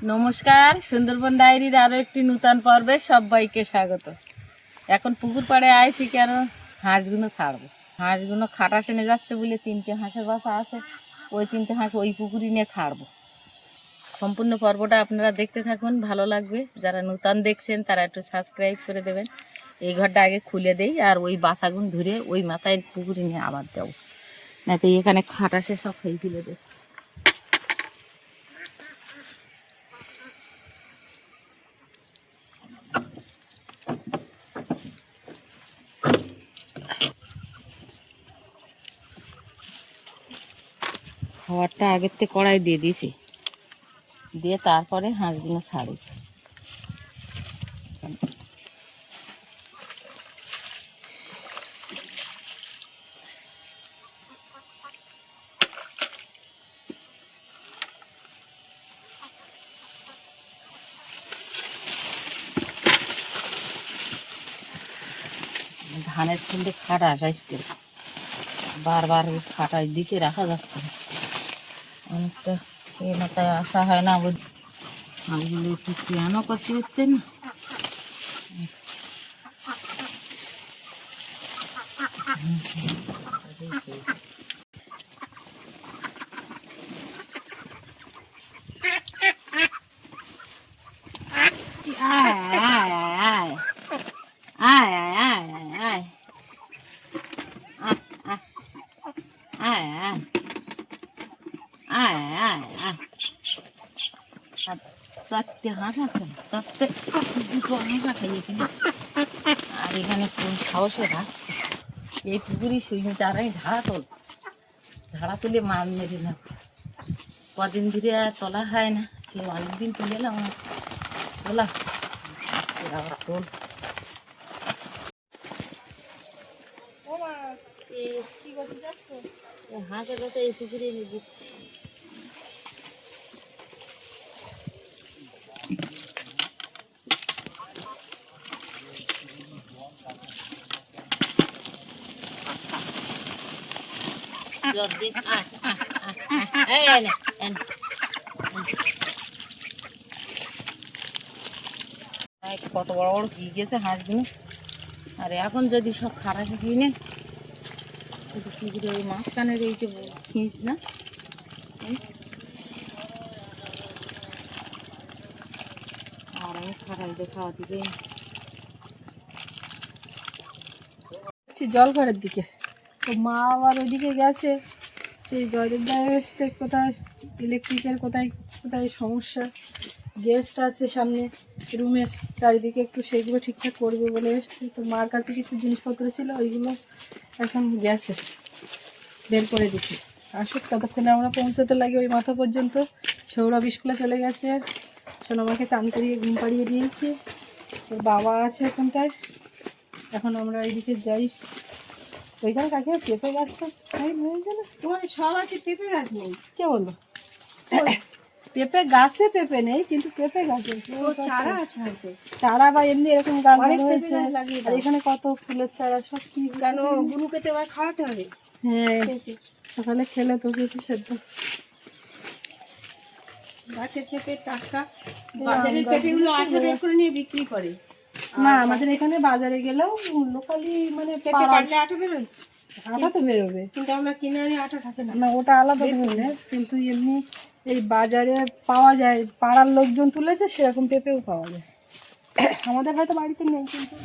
নমস্কার, সুন্দরবন ডায়েরির আরও একটি নূতন পর্বে সবাইকে স্বাগত। এখন পুকুর পাড়ে আইছি কেন? হাঁসগুলো ছাড়বো। হাঁসগুলো খাটা সেনে যাচ্ছে বলে তিনটে হাঁসের বাসা আছে। ওই তিনটে হাঁস ওই পুকুরি নিয়ে ছাড়বো। সম্পূর্ণ পর্বটা আপনারা দেখতে থাকুন, ভালো লাগবে। যারা নূতন দেখছেন, তারা একটু সাবস্ক্রাইব করে দেবেন। এই ঘরটা আগে খুলে দেই, আর ওই বাসাগুন ধরে ওই মাথায় পুকুরি নিয়ে আবার দেবো তো এখানে খাটাসে সব খেয়ে তুলে দেবে খাবারটা আগের থেকে কড়াই দিয়ে দিয়েছি। দিয়ে তারপরে হাঁসগুলো ছাড়িয়েছি। ধানের ফুলতে খাটা করে বারবার খাটাই দিকে রাখা যাচ্ছে না। অনেকটা এ মাথায় আসা হয় না বুঝ ওগুলো একটু চেয়ানো করতে হচ্ছে না আয় চারটে হাঁস আছে চারটে দুটো হাঁস আছে এখানে। আর এখানে কোন সাহসে হাঁস। এই পুকুরি সুইমি তারাই ঝাড়া তোল। ঝাড়া তুলে মাছ মেরে না কদিন ধরে আর তোলা হয় না সে অনেকদিন তুলে এলাম তোলা। আবার তোল। হাঁসের বাচ্চা এই পুকুরে দিচ্ছি জল দিন এই এনে এনে কত বড় বড় কি গেছে হাঁস হাঁসগুলো আর এখন যদি সব খারাপ কিনে কি করে ওই মাঝখানের এই যে খিঁচ না। আর আমি খারাপ দিয়ে খাওয়াতে যাই না। যাচ্ছি জলঘরের দিকে। তো মা আবার ওইদিকে গেছে। সেই জয়দেব দায় এসছে, কোথায় ইলেকট্রিকের কোথায় কোথায় সমস্যা? গেস্ট আছে সামনে রুমের, চারিদিকে একটু সেইগুলো ঠিকঠাক করবে বলে এসছে। তো মার কাছে কিছু জিনিসপত্র ছিল, ওইগুলো এখন গেছে। বের করে দিচ্ছে। আসুক, ততক্ষণে আমরা পৌঁছতে লাগে ওই মাথা পর্যন্ত। সৌরভ স্কুলে চলে গেছে। সোনামাকে চান করিয়ে, ঘুম পাড়িয়ে দিয়েছি। ওর বাবা আছে এখানটায়। এখন আমরা এইদিকে যাই। ওইখানে কাকে পেঁপে গাছ টাছ নাই হয়েছে না ওই সব আছে পেঁপে গাছ নেই। কে বলল? পেঁপে গাছে পেঁপে নেই কিন্তু পেঁপে গাছে চারা আছে হয়তো। চারা বা এমনি এরকম গাছ হয়েছে। আর এখানে কত ফুলের চারা সব কি কেন গুরুকে তো এবার খাওয়াতে হবে? হ্যাঁ সকালে খেলে তো কিছু সেদ্ধ। গাছের পেঁপে টাটকা। বাজারের পেঁপেগুলো আঠা বের করে নিয়ে বিক্রি করে। না আমাদের এখানে বাজারে গেলেও লোকালি মানে পেঁপে কাটলে আঠা বেরোয়। আটা তো বেরোবে। কিন্তু আমরা কিনে আনি আঠা থাকে না। না ওটা আলাদা কিন্তু এমনি এই বাজারে পাওয়া যায় পাড়ার লোকজন তুলেছে সেরকম পেঁপেও পাওয়া যায়। আমাদের হয়তো বাড়িতে নেই কিন্তু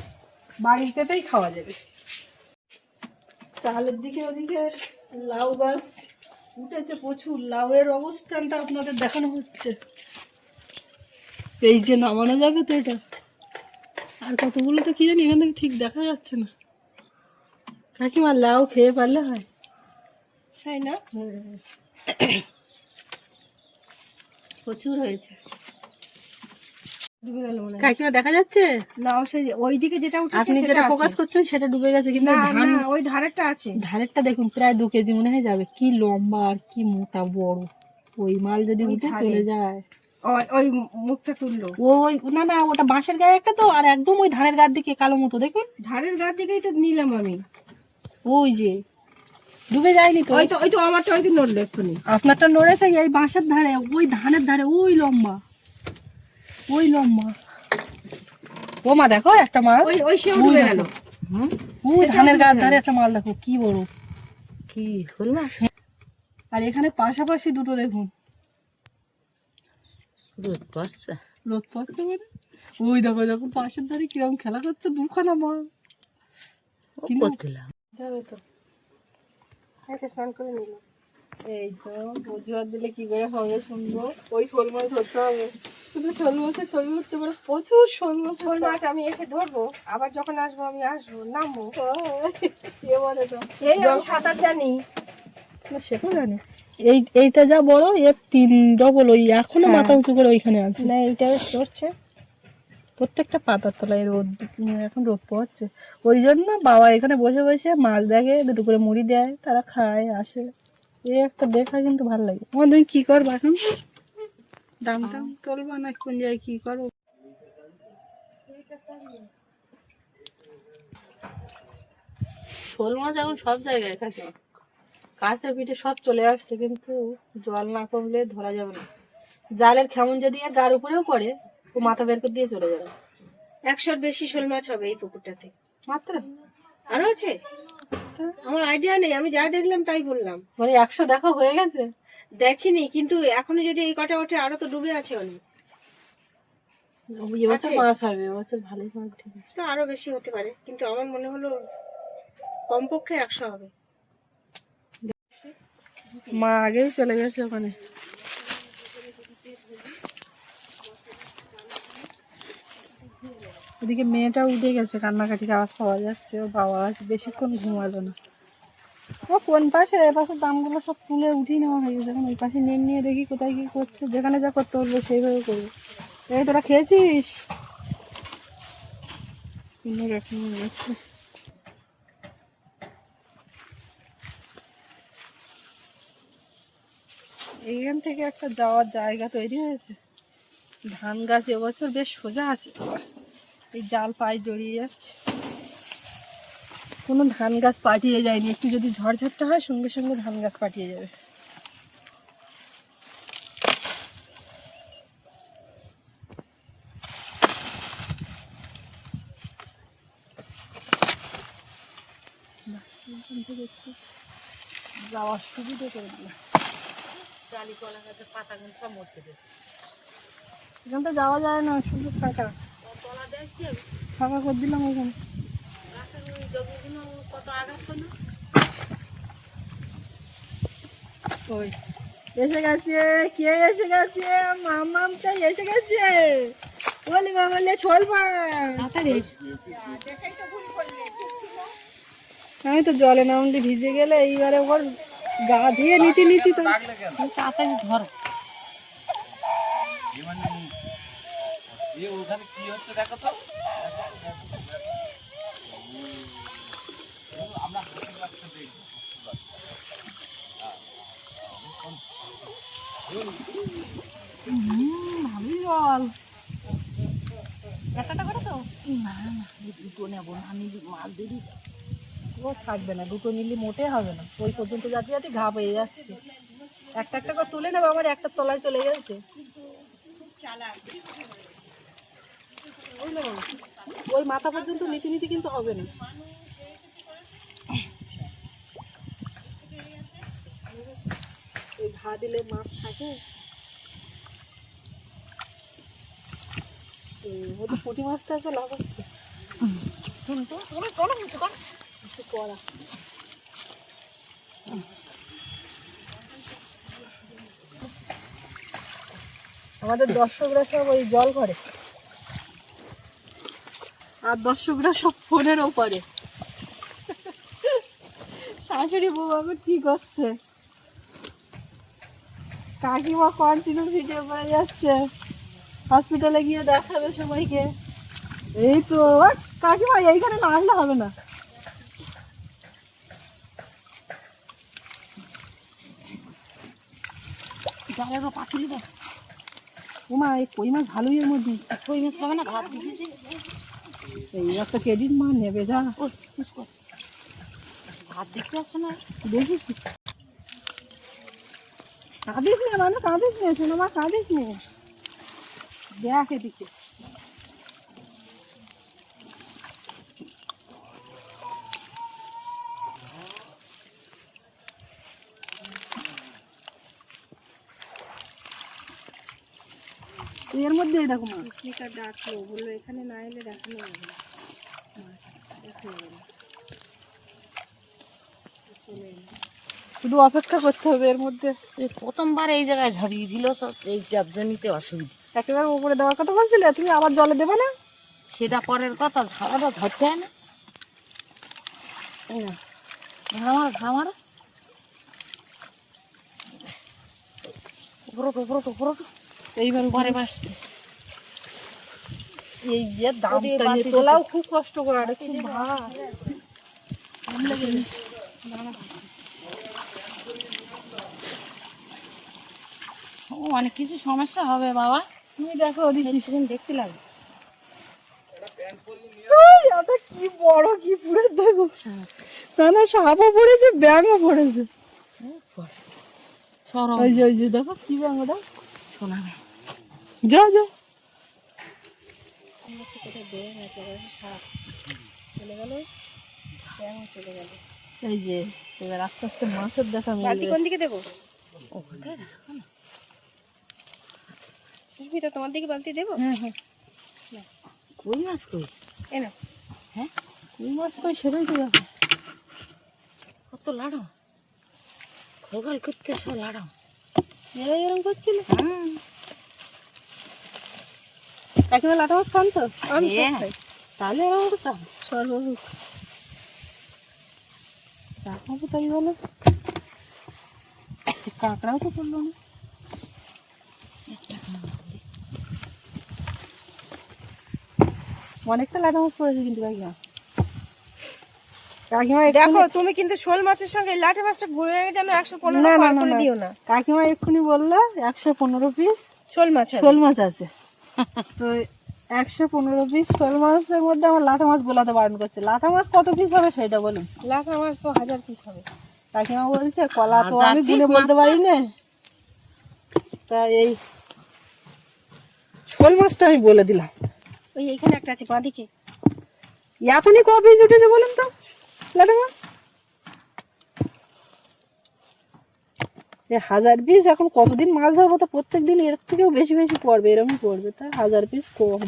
বাড়ির পেঁপেই খাওয়া যাবে। চালের দিকে ওদিকে লাউ গাছ উঠেছে প্রচুর। লাউয়ের অবস্থানটা আপনাদের দেখানো হচ্ছে। এই যে নামানো যাবে তো এটা? আর কতগুলো তো কি জানি এখান থেকে ঠিক দেখা যাচ্ছে না। কাকিমা লাউ খেয়ে পারলে হয়। তাই না? প্রচুর হয়েছে। ডুবে গেল মনে কাকিমা দেখা যাচ্ছে? লাউ সে ওই দিকে যেটা উঠেছে আপনি যেটা ফোকাস করছেন সেটা ডুবে গেছে কিন্তু না ধান ওই ধারেরটা আছে। ধারেরটা দেখুন প্রায় দু কেজি মনে হয় যাবে। কি লম্বা আর কি মোটা বড়। ওই মাল যদি উঠে চলে যায়। ওই- ওই মুখটা তুললো। ওই না না ওটা বাঁশের গায়ে একটা তো আর একদম ওই ধানের গার দিকে কালো মতো দেখুন। ধারের গা দিকেই তো নিলাম আমি। ওই যে ডুবে যায়নি তো। ওই তো ওই তো আমারটা ওই দিন নড়লো এক্ষুনি। আপনারটা নড়েছে এই বাঁশের ধারে ওই ধানের ধারে ওই লম্বা। ওই লম্বা। ও মা দেখো একটা মাল। ওই ওই সে উঠবে গেল। ওই ধানের গাছ ধারে একটা মাল দেখো কি বড়। কি হল না? আর এখানে পাশাপাশি দুটো দেখুন। রোদ পড়ছে। রোদ পাচ্ছে মানে? ওই দেখো দেখো পাশের ধারে কীরকম খেলা করছে দুখানা মাল করছিলাম। যাবে তো। স্নান করে নিলাম এই তো বুঝবার দিলে কি করে হবে সুন্দর ওই শোল মাছ ধরতে হবে। শুধু শোল মাছের ছবি উঠছে বলে প্রচুর শোল মাছ শোল মাছ আমি এসে ধরবো। আবার যখন আসব আমি আসব। নামবো। কে বলে তো। এই আমি সাঁতার জানি। না সেটা জানি। এই এইটা যা বড় এর তিন ডবল ওই এখনও হ্যাঁ। মাথা উঁচু করে ওইখানে আছে। না এইটা চড়ছে। প্রত্যেকটা পাতার তলায় রোদ এখন রোদ পড়ছে ওই জন্য বাবা এখানে বসে বসে মাছ দেখে দুটো করে মুড়ি দেয় তারা খায় আসে। এই একটা দেখা কিন্তু ভালো লাগে। আমার তুমি কি করব এখন? দাম টাম? তুলবা না কোন জায়গায় কি করব। শোল মাছ এখন সব জায়গায় থাকে। কাছে পিঠে সব চলে আসছে কিন্তু জল না কমলে ধরা যাবে না। জালের খেমন যদি গার উপরেও পড়ে ও মাথা বের করে দিয়ে চলে যাবে। একশোর বেশি শোল মাছ হবে এই পুকুরটাতে। মাত্র? আরও আছে? আমার আইডিয়া নেই আমি যা দেখলাম তাই বললাম। মানে একশো দেখা হয়ে গেছে? দেখিনি কিন্তু এখনও যদি এই কটা ওঠে আরও তো ডুবে আছে অনেক। এবছর মাছ হবে এবছর ভালোই মাছ ঠিক আছে আরও বেশি হতে পারে কিন্তু আমার মনে হলো কমপক্ষে একশো হবে। মা আগেই চলে গেছে ওখানে। ওদিকে মেয়েটা উঠে গেছে, কান্নাকাটির আওয়াজ পাওয়া যাচ্ছে, ও বাবা আজ বেশিক্ষণ ঘুমালো না। ও কোন পাশে? এ পাশে দামগুলো সব তুলে উঠিয়ে নেওয়া হয়ে গেছে। এখন ওই পাশে নিয়ে নিয়ে দেখি কোথায় কী করছে। যেখানে যা করতে বলব সেইভাবে করব। এই তোরা খেয়েছিস? অন্যরকম হয়ে এইখান থেকে একটা যাওয়ার জায়গা তৈরি হয়েছে। ধান গাছ এবছর বেশ সোজা আছে। এই জাল পায়ে জড়িয়ে যাচ্ছে। কোনো ধান গাছ পাঠিয়ে যায়নি। একটু যদি ঝড়ঝাপটা হয়, সঙ্গে সঙ্গে ধান গাছ পাঠিয়ে যাবে। এখান যাওয়ার সুবিধা করে দিলাম। কলা গাছের পাতাগুলো সব মরতে দেবে এখান থেকে যাওয়া যায় না শুধু ফাঁকা তলা দেখছি ফাঁকা করে দিলাম ওখানে। গাছের ওই জমিগুলো কত আঘাত করল? ওই এসে গেছে কে এসে গেছে? মামামটা এসে গেছে? বলি বাবালে ছোল আমি তো জলে নামলে ভিজে গেলে এইবারে ওর গা ধুয়ে নিতে নিতে তো। তাড়াতাড়ি ধরো। ভালোই জল। একটা করে তো? না না এই দুটো নেব না আমি মাল দিয়ে দিই। ও থাকবে না দুটো নিলে মোটে হবে না। ওই পর্যন্ত যাতে যাতে ঘা পেয়ে যাচ্ছে। একটা একটা করে তুলে নেবে আমার একটা তলায় চলে গেছে। ওই মাথা পর্যন্ত নীতি নীতি কিন্তু হবে না। ওই ঘা দিলে মাছ থাকে। ও তো পুঁটি মাছটা আছে লাভ হচ্ছে একটু কড়া। আমাদের দর্শকরা সব ওই জল করে। আর দর্শকরা সব ফোনের ওপরে। শাশুড়ি বউ আবার কি করছে? কাকিমা কন্টিনিউ ভিডিও করে যাচ্ছে। হসপিটালে গিয়ে দেখাবে সবাইকে। এই তো কাকিমা, এইখানে আসলে হবে না। জালের পাতুলি দেখ ওমা এই কই মাছ ভালোই এর মধ্যে? কই মাছ পাবে না? ভাত দিয়েছি। এই একটা কেদিন মা নেবে যা। ওই ভাত দেখতে আসছো না। দেখিস কাঁদিস না মানে কাঁদিস না শোনো মা কাঁদিস না। দেখ এদিকে। এর মধ্যে এই দেখো মাছ কৃষ্ণিকা ডাকলো বলল এখানে না এলে দেখানো না। দেখানো শুধু অপেক্ষা করতে হবে এর মধ্যে। এই প্রথমবার এই জায়গায় ঝাড়িয়ে দিল সব এই জবজনিতে অসুবিধা। একেবারে উপরে দেওয়ার কথা বলছিলে তুমি আবার জলে দেবে না? সেটা পরের কথা ঝাড়াটা ঝরতে হয় না। তাই না ঝাড়া মারা ঝাড়া মারা উপরোটো উপরোটো উপরোটো। এইবার পরে বাসতে এই যে দাম ওদের তোলাও খুব কষ্ট করে খুব অনেক কিছু সমস্যা হবে বাবা। তুমি দেখো ওদিকে কিছুদিন দেখতে লাগবে। কি বড় কি পুরে দেখো। না না সাপও পড়েছে ব্যাঙও পড়েছে। সরম। ওই যে ওই যে দেখো কি ব্যাঙ ওটা। শোনাবে যা যা। চলে গেল চলে গেল এই যে এবার আস্তে আস্তে মাছের দেখা মিলবে। কোন দিকে দেবো? ওখানটায় রাখো না। সুস্মিতা তোমার দিকে বালতি দেবো? হ্যাঁ হ্যাঁ। কই মাছ কই? এ না হ্যাঁ? কই মাছ কই? সেটাই তো কত লাড়ো খোগাল করতে সব লাড়ো এরা এরকম করছিল হুম। কাকিমা লাটা মাছ খান তো? আমি সব হ্যাঁ। খাই। তাহলে রাখাবো তাই বলো। কাঁকড়াও তো না। অনেকটা লাটা মাছ পড়েছে কিন্তু কাকিমা কাকিমা দেখো তুমি কিন্তু শোল মাছের সঙ্গে লাঠি মাছটা ঘুরে যেন একশো পনেরো। দিও না। কাকিমা এক্ষুনি বলল একশো পনেরো পিস শোল মাছ শোল মাছ আছে। তো একশো পনেরো পিস শোল মাছের মধ্যে আমার লাটা মাছ বোলাতে বারণ করছে। লাটা মাছ কত পিস হবে সেটা বলুন? লাঠা মাছ তো হাজার পিস হবে। কাকিমা বলছে কলা তো আমি গুনে বলতে পারি না। তা এই শোল মাছটা আমি বলে দিলাম। ওই এখানে একটা আছে বাঁদিকে। এখনই ক পিস উঠেছে বলুন তো? লাটা মাছ? হাজার পিস এখন কতদিন মাছ ধরবো তো প্রত্যেক দিন এর থেকেও বেশি বেশি পড়বে এরকমই পড়বে। তা হাজার পিস কম।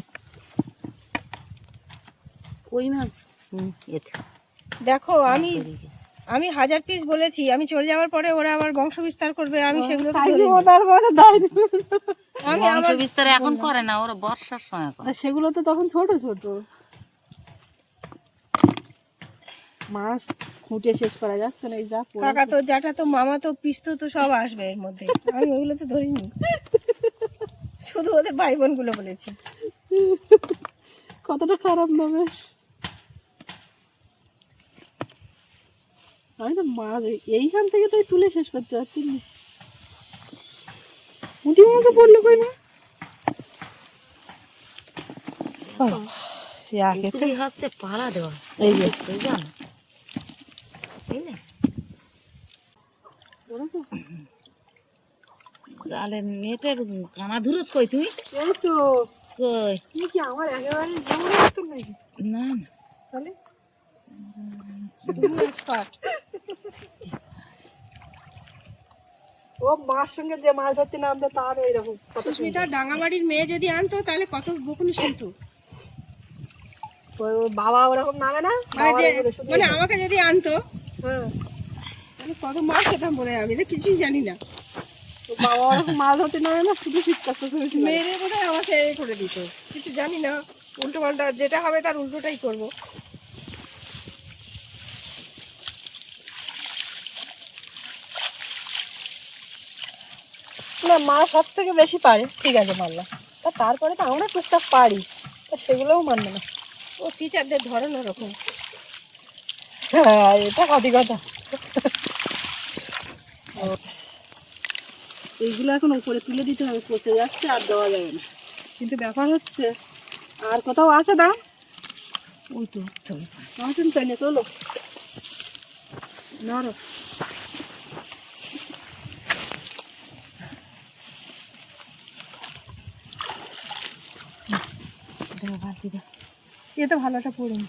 কই মাছ? দেখো আমি আমি হাজার পিস বলেছি আমি চলে যাওয়ার পরে ওরা আবার বংশ বিস্তার করবে আমি সেগুলো আমি বংশ বিস্তার এখন করে না ওরা বর্ষার সময় করে সেগুলো তো তখন ছোট ছোট। মাছ খুঁটে শেষ করা যাচ্ছে না এই যা কাকা তো জাটা তো মামা তো পিস্তো তো সব আসবে এর মধ্যে। আমি ওগুলো তো ধরিনি। শুধু ওদের ভাই বোনগুলো বলেছি। কতটা খারাপ না বেশ। আমি তো মাছ এইখান থেকে তো তুলে শেষ করতে পারছি না। পুঁটি মাছও পড়ল কই না? হচ্ছে পালা দেওয়া। এই যে। পড়েছে? নেটের কানা ধুরস কই তুই এই তো কই তুমি কি আমার একেবারে যেমন মতো নাকি না না তাহলে তুমি এক্সপার্ট ও মার সঙ্গে যে মাছ ধরতে নামবে তার এইরকম সুস্মিতা ডাঙ্গাবাড়ির মেয়ে যদি আনতো তাহলে কত বকুনি শুনতো। বাবা ওরকম নামে না? মানে মানে আমাকে যদি আনতো কত মাছ আমি তো কিছুই জানি না। বাবা মাছ ধরতে না হয় আমাকে করে দিত। কিছু জানি না উল্টো পাল্টা যেটা হবে তার উল্টোটাই করব। না, মা সব থেকে বেশি পারে, ঠিক আছে মানলাম তা তারপরে তো আমরা টুকটাক পারি, তা সেগুলোও মানবে না। ও টিচারদের ধরন ওরকম। হ্যাঁ এটা হাতি কথা এইগুলো এখন উপরে তুলে দিতে হবে পচে যাচ্ছে আর দেওয়া যাবে না। কিন্তু ব্যাপার হচ্ছে আর কোথাও আছে না ওই তো। মাউন্টেন পেনে তোলো নরো থেকে বালতি দে ভালো একটা পড়েনি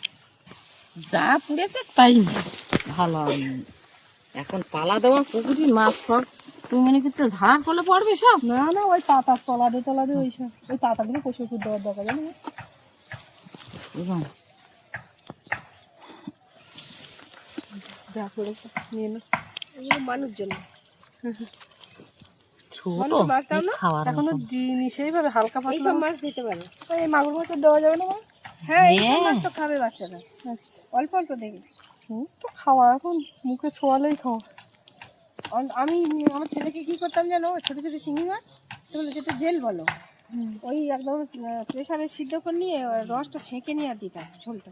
যা পুড়েছে তাই ভালো এখন পালা দেওয়া পুকুরি মাছ সব। তুমি মনে করতে ঝাড়ার ফলে পড়বে সব? না না ওই পাতার তলা দিয়ে তলা দিয়ে ওই সব। ওই পাতাগুলো কষে দেওয়ার দরকার জানো? যা পড়েছে নিয়ে নো মানুষ জন্য। এখনও দিইনি। সেইভাবে হালকা পাতলা। মাছ দিতে পারে। এই মাগুর মাছের দেওয়া যাবে না? হ্যাঁ এইসব হ্যাঁ। মাছ তো খাবে বাচ্চারা। আচ্ছা অল্প অল্প দেখে তো খাওয়া এখন মুখে ছোঁয়ালেই খাওয়া। আমি আমার ছেলেকে কি করতাম জানো? ছোট ছোট শিঙি মাছ তাহলে যেটা জেল বলো ওই একদম প্রেশারে সিদ্ধ করে নিয়ে রসটা ছেঁকে নিয়ে আর দিতাম ঝোলটা।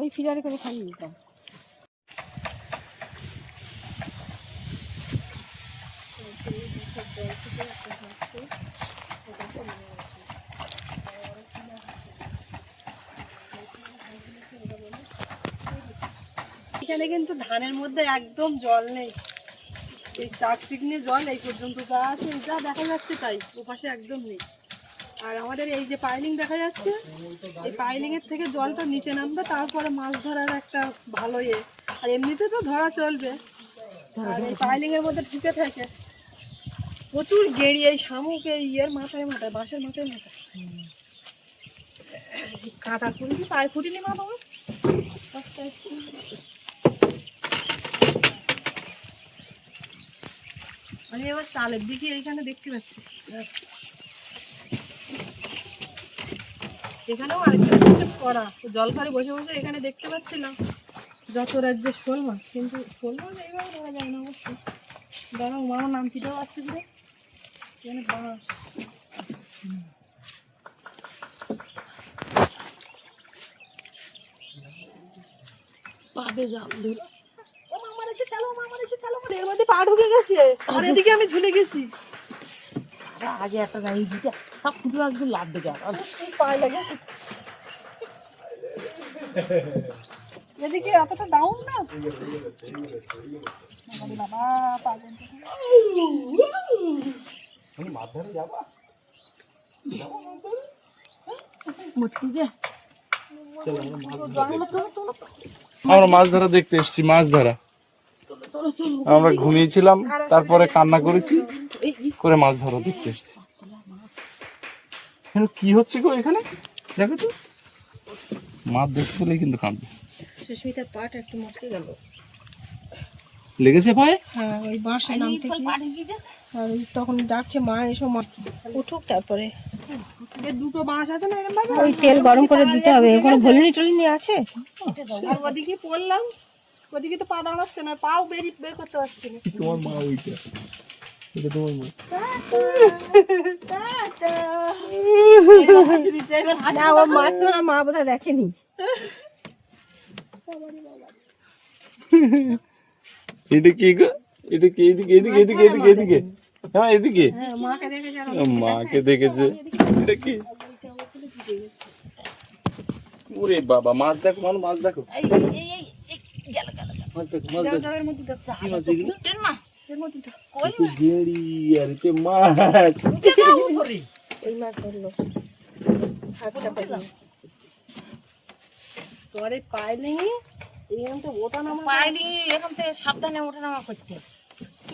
ওই ফিরারে করে খাইয়ে দিতাম। এখানে কিন্তু ধানের মধ্যে একদম জল নেই। এই চাক চিকনে জল এই পর্যন্ত যা আছে যা দেখা যাচ্ছে তাই ওপাশে একদম নেই। আর আমাদের এই যে পাইলিং দেখা যাচ্ছে এই পাইলিং এর থেকে জলটা নিচে নামবে তারপরে মাছ ধরার একটা ভালো ইয়ে। আর এমনিতে তো ধরা চলবে। আর এই পাইলিং এর মধ্যে ঢুকে থাকে। প্রচুর গেড়ি এই শামুক এই ইয়ের মাথায় মাথায় বাঁশের মাথায় মাথায়। কাঁটা খুঁড়ি পায়ে ফুটিনি মা বাবা আস্তে আস্তে আমি এবার চালের দিকে এইখানে দেখতে পাচ্ছি। এখানেও আরেকটা করা জল ঘরে বসে বসে এখানে দেখতে পাচ্ছিলাম যত রাজ্যের শোল মাছ, কিন্তু শোল মাছ এইভাবে ধরা যায় না অবশ্যই দাঁড়াও মামার নামটিটাও আসতে দিলে এখানে বাঁশ। পাবে যাও দূর ও মামার এসে গেল মামার এসে গেল এর মধ্যে পা ঢুকে গেছে। আর এদিকে আমি ঝুলে গেছি। আগে একটা গাড়ি দিতে সব ফুটে একদম লাভ দেখে আর পায়ে লেগেছে এদিকে এতটা ডাউন না? বাবা পাগল মুটকি দে আমরা মাছ ধরা দেখতে এসেছি মাছ ধরা আমরা ঘুমিয়েছিলাম তারপরে কান্না করেছি করে মাছ ধরা দেখতে এসেছি। এখানে কি হচ্ছে গো এখানে? দেখো তো। মাছ দেখতে পেলেই কিন্তু কাঁদবে। সুস্মিতার পাটা একটু মচকে গেল। লেগেছে পায়ে? হ্যাঁ ওই বাঁশের নাম থেকে। আর তখন ডাকছে মা এসো মা উঠুক তারপরে। দুটো বাঁশ আছে না এরকম ওই তেল গরম করে দিতে হবে ওখানে ভলিনি টলিনি আছে ওদিকে পড়লাম। ওদিকে তো পা দাঁড়াচ্ছে না পাও বেরিয়ে বের করতে পারছি না তোমার মা ওইটা এটা তোমার মা না ও মাছ ধরা মা বোধহয় দেখেনি এটা কি গো এটা কি এদিকে এদিকে এদিকে এদিকে এদিকে হ্যাঁ এদিকে মাকে দেখেছে মাকে দেখেছে এটা কি ওরে বাবা মাছ দেখো মানু মাছ দেখো আচ্ছা পাইলিং তো ওটা নামা পাইলি এখান থেকে সাবধানে ওঠানামা করতে।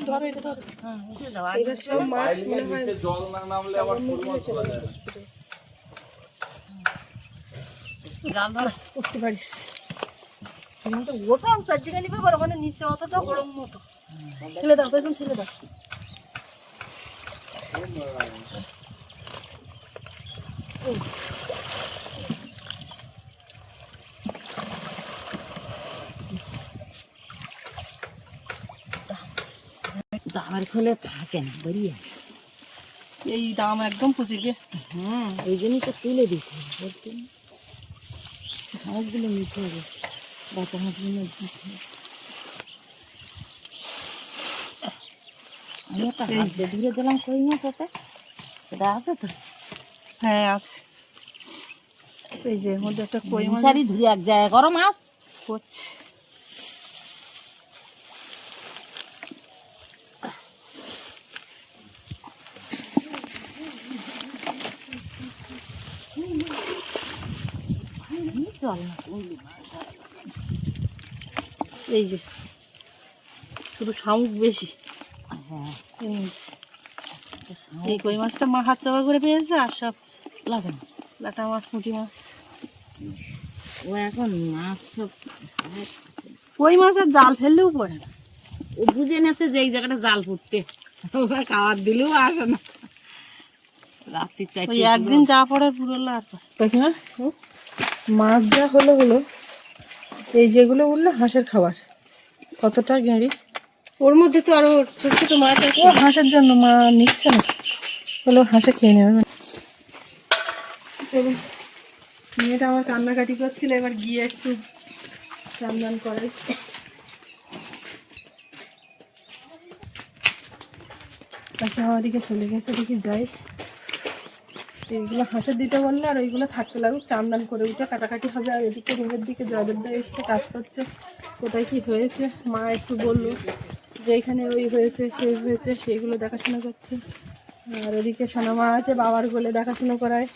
ধরো এটা ধরো। হ্যাঁ উঠে যাও। এবার সব মাছ মনে হয় জল না নামলে আবার ফুল মাছ যায়। জাল ধরো। উঠতে পারিস। এরকম তো ওটা সার্জিক্যালি ব্যাপার ওখানে নিচে অতটা গরম মতো। ঠেলে দাও পেছন ঠেলে দাও। দামের খোলে থাকে না বেরিয়ে এই দাম একদম পুষে গিয়ে। হ্যাঁ ওই জন্যই তো তুলে দিতে হাঁসগুলো নিতে হবে হাঁসগুলো দিতে হবে আমি একটা হাঁস ধরে দিলাম কই মাছ ওতে সেটা আছে তো হ্যাঁ আছে এই যে মধ্যে একটা কই মাছ মশারি ধরে এক জায়গায় করো মাছ করছে চল না এই যে শুধু শামুক বেশি। হ্যাঁ। এই কই মাছটা মা হাত চাপা করে পেয়েছে আর সব লাগে মাছ। লাটা মাছ পুঁটি মাছ। ও এখন মাছ সব কই মাছের জাল ফেললেও পড়ে না। ও বুঝে নেছে যে এই জায়গাটা জাল ফুটতে। ওবার খাবার দিলেও আসে না। রাত্রি চারটে একদিন যা পড়ে পুরো কাকিমা মাছ যা হলো হলো। এই যেগুলো উঠল হাঁসের খাবার। কতটা গেঁড়ি ওর মধ্যে তো আরও ছোট ছোট মাছ আছে। ও হাঁসের জন্য মা নিচ্ছে না। হলো হাঁসে খেয়ে নেবে চলুন মেয়েটা আমার কান্নাকাটি করছিল এবার গিয়ে একটু স্নান দান করাই তাকে আমার দিকে চলে গেছে দেখি যাই। এইগুলো হাঁসের দিতে বললে আর ওইগুলো থাকতে লাগুক চামদান করে উঠে কাটাকাটি হবে, আর এদিকে রুমের দিকে জয়দেবদা এসছে, কাজ করছে। কোথায় কি হয়েছে? মা একটু বলল যে এখানে ওই হয়েছে, সেই হয়েছে, সেইগুলো দেখাশোনা করছে। আর ওদিকে সোনামা আছে, বাবার বলে দেখাশোনা করায়।